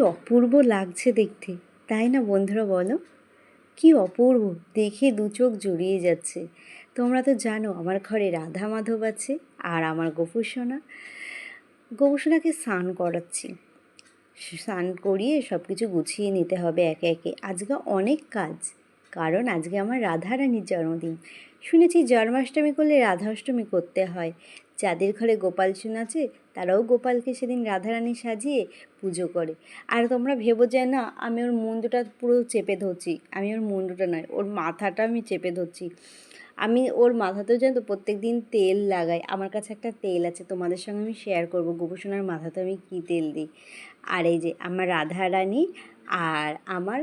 অপূর্ব লাগছে দেখতে। তাই না বন্ধুরা বলো? কি অপূর্ব! দেখে দু চোখ জুড়িয়ে যাচ্ছে। তোমরা তো জানো আমার ঘরে রাধা মাধব আছে আর আমার গোপুসোনা গোপুসোনাকে স্নান করাচ্ছি। স্নান করিয়ে সব কিছু গুছিয়ে নিতে হবে একে একে। আজকে অনেক কাজ। কারণ আজকে আমার রাধারানীর জন্মদিন। শুনেছি জন্মাষ্টমী করলে রাধাষ্টমী করতে হয়। যাদের ঘরে গোপাল সোন আছে, তারাও গোপালকে সেদিন রাধারানী সাজিয়ে পুজো করে। আর তোমরা ভেবো যে না, আমি ওর মুন্ডুটা পুরো চেপে ধরছি। আমি ওর মুন্ডুটা নয়, ওর মাথাটা আমি চেপে ধরছি। আমি ওর মাথাতেও জানো প্রত্যেক দিন তেল লাগাই। আমার কাছে একটা তেল আছে, তোমাদের সঙ্গে আমি শেয়ার করব। গোপসোনার মাথাতে আমি কী তেল দিই? আর এই যে আমার রাধা রানী আর আমার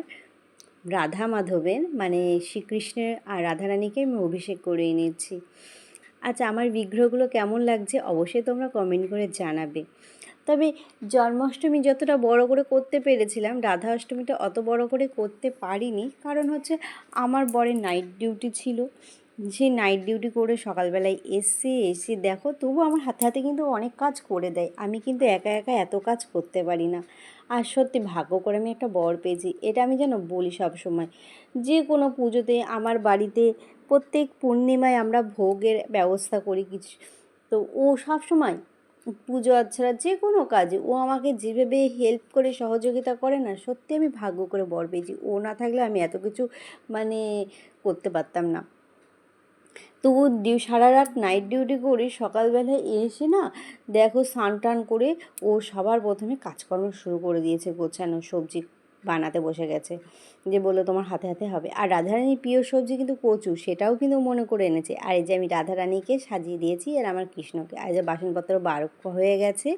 রাধা মাধবের মানে শ্রীকৃষ্ণের আর রাধারানীকে আমি অভিষেক করে এনেছি। আচ্ছা আমার বিগ্রহগুলো কেমন লাগছে অবশ্যই তোমরা কমেন্ট করে জানাবে। তবে জন্মাষ্টমী যতটা বড় করে করতে পেরেছিলাম রাধা অষ্টমীটা অত বড় করে করতে পারিনি। কারণ হচ্ছে আমার বরের নাইট ডিউটি ছিল। সেই নাইট ডিউটি করে সকালবেলায় এসে এসে দেখো তবু আমার হাতে হাতে কিন্তু অনেক কাজ করে দেয়। আমি কিন্তু একা একা এত কাজ করতে পারি না। আর সত্যি ভাগ্য করে আমি একটা বর পেয়েছি। এটা আমি যেন বলি সব সময় যে কোনো পুজোতে আমার বাড়িতে প্রত্যেক পূর্ণিমায় আমরা ভোগের ব্যবস্থা করি কিছু। তো ও সব সময় পুজো আচ্ছাড়া যে কোনো কাজে, ও আমাকে যেভাবে হেল্প করে, সহযোগিতা করে না, সত্যি আমি ভাগ্য করে বর পেয়েছি। ও না থাকলে আমি এত কিছু মানে করতে পারতাম না। তবু ডিউ সারা রাত নাইট ডিউটি করি সকালবেলায় এসে না দেখো স্নান টান করে ও সবার প্রথমে কাজকর্ম শুরু করে দিয়েছে, গোছানো সবজি বানাতে বসে গেছে। যে বলল, তোমার হাতে হাতে হবে। আর রাধারানীর প্রিয় সবজি কিন্তু কচু সেটাও কিন্তু মনে করে এনেছে। আর এই যে আমি রাধারানীকে সাজিয়ে দিয়েছি আর আমার কৃষ্ণকে, আর যে বাসনপত্র বার হয়ে গেছে,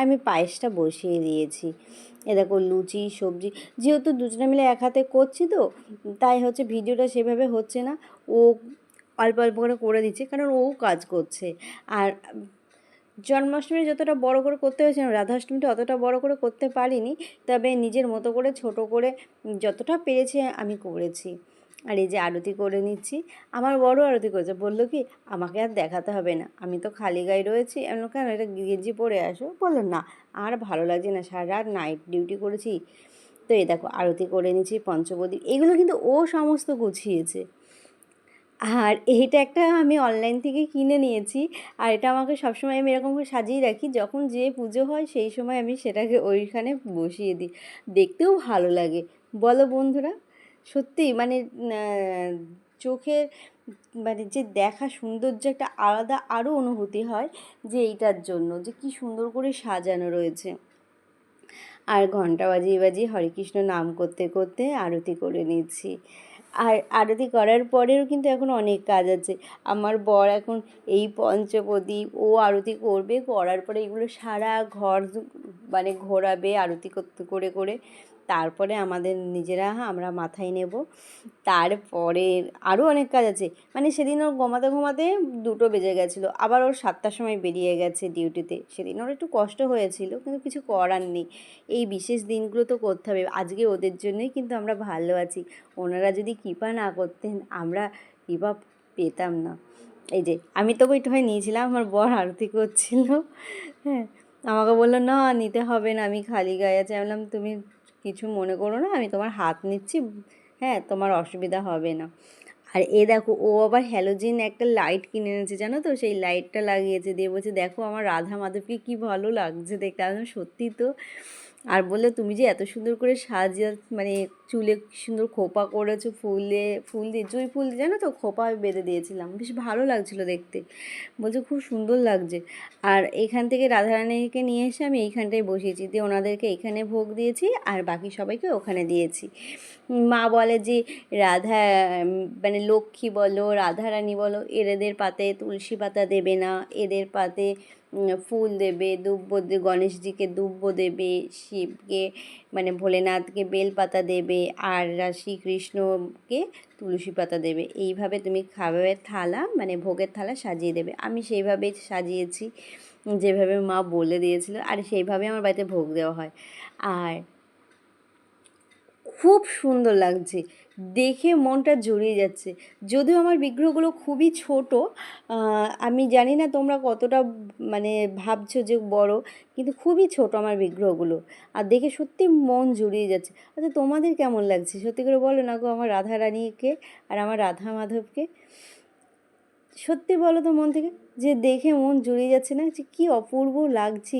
আমি পায়েসটা বসিয়ে দিয়েছি। এ দেখো, লুচি, সবজি, যেহেতু দুজনে মিলে এক হাতে করছি তো, তাই হচ্ছে ভিডিওটা সেভাবে হচ্ছে না। ও অল্প অল্প করে করে দিচ্ছে, কারণ ও কাজ করছে। আর জন্মাষ্টমী যতটা বড় করে করতে হয়েছে রাধাষ্টমীটা অতটা বড় করে করতে পারিনি, তবে নিজের মতো করে, ছোট করে যতটা পেরেছি আমি করেছি। আর এই যে আরতি করে নিচ্ছি, আমার বড় আরতি করেছে, বলল কি, আমাকে আর দেখাতে হবে না, আমি তো খালি গায়ে রয়েছি। আমি কেন, এটা গেঞ্জি পরে আসো। বলল, না, আর ভালো লাগছে না, সারা রাত নাইট ডিউটি করেছি। তো এই দেখো, আরতি করে নিচ্ছি, পঞ্চবদী, এগুলো কিন্তু ও সমস্ত গুছিয়েছে। আর এইটা একটা আমি অনলাইন থেকে কিনে নিয়েছি। আর এটা আমাকে সবসময় আমি এরকম করে সাজিয়ে রাখি, যখন যে পুজো হয় সেই সময় আমি সেটাকে ওইখানে বসিয়ে দিই। দেখতেও ভালো লাগে। বলো বন্ধুরা সত্যি মানে চোখের মানে যে দেখা সৌন্দর্য একটা আলাদা আরও অনুভূতি হয় যে এইটার জন্য, যে কি সুন্দর করে সাজানো রয়েছে। আর ঘণ্টা বাজিয়ে বাজিয়ে হরে কৃষ্ণ নাম করতে করতে আরতি করে নিচ্ছি। আর আরতি করার পরেও কিন্তু এখন অনেক কাজ আছে। আমার বর এখন এই পঞ্চপদীপ ও আরতি করবে, করার পরে এগুলো সারা ঘর মানে ঘোরাবে আরতি করতে, করে করে। তারপরে আমাদের নিজেরা, আমরা মাথায় নেব। তারপরে আরও অনেক কাজ আছে। মানে সেদিন ওর ঘুমাতে ঘুমাতে দুটো বেজে গেছিল। আবার ওর সাতটার সময় বেরিয়ে গেছে ডিউটিতে সেদিন ওর একটু কষ্ট হয়েছিল, কিন্তু কিছু করার নেই। এই বিশেষ দিনগুলো তো করতে হবে। আজকে ওদের জন্যই কিন্তু আমরা ভালো আছি। ওনারা যদি কৃপা না করতেন আমরা কৃপা পেতাম না। এই যে, আমি তো বইটা নিয়েছিলাম, আমার বর আরতি করছিল। হ্যাঁ আমাকে বলল, না, নিতে হবে না, আমি খালি গায়ে আছি। বললাম, তুমি কিছু মনে করো না, আমি তোমার হাত নিচ্ছি হ্যাঁ তোমার অসুবিধা হবে না। আর এ দেখো, ও আবার হ্যালোজিন একটা লাইট কিনে এনেছে, জানো তো? সেই লাইটটা লাগিয়েছে, দিয়ে বলছে, দেখো, আমার রাধা মাধবকে কী ভালো লাগছে দেখতে। আমি সত্যি তো। আর বললে, তুমি যে এত সুন্দর করে সাজিয়ে মানে চুলে সুন্দর খোপা করেছ, ফুলে, ফুল দিয়ে, জুই ফুল দিয়ে, জানো তো, খোপা বেঁধে দিয়েছিলাম। বেশ ভালো লাগছিল দেখতে। বলছে খুব সুন্দর লাগছে। আর এখান থেকে রাধারানীকে নিয়ে এসে আমি এইখানটায় বসিয়েছি। দিয়ে ওনাদেরকে এখানে ভোগ দিয়েছি, আর বাকি সবাইকে ওখানে দিয়েছি। মা বলে যে, রাধা মানে লক্ষ্মী বলো, রাধারানী বলো এদের পাতে তুলসী পাতা দেবে না। এদের পাতে ফুল দেবে, দুব্ব, গণেশজিকে দুব্ব দেবে, শিবকে মানে ভোলেনাথকে বেলপাতা দেবে আর শ্রীকৃষ্ণকে তুলসী পাতা দেবে। এইভাবে তুমি খাবারের থালা মানে ভোগের থালা সাজিয়ে দেবে। আমি সেইভাবে সাজিয়েছি, যেভাবে মা বলে দিয়েছিল আর সেইভাবে আমার বাড়িতে ভোগ দেওয়া হয়। আর খুব সুন্দর লাগছে। দেখে মনটা জুড়িয়ে যাচ্ছে। যদিও আমার বিগ্রহগুলো খুবই ছোট আমি জানি না তোমরা কতটা মানে ভাবছ যে বড়, কিন্তু খুবই ছোট আমার বিগ্রহগুলো। আর দেখে সত্যি মন জুড়িয়ে যাচ্ছে। আচ্ছা তোমাদের কেমন লাগছে? সত্যি করে বলো না গো, আমার রাধা রানীকে আর আমার রাধা মাধবকে সত্যি বলো তো মন থেকে, যে দেখে মন জুড়িয়ে যাচ্ছে না, যে কী অপূর্ব লাগছে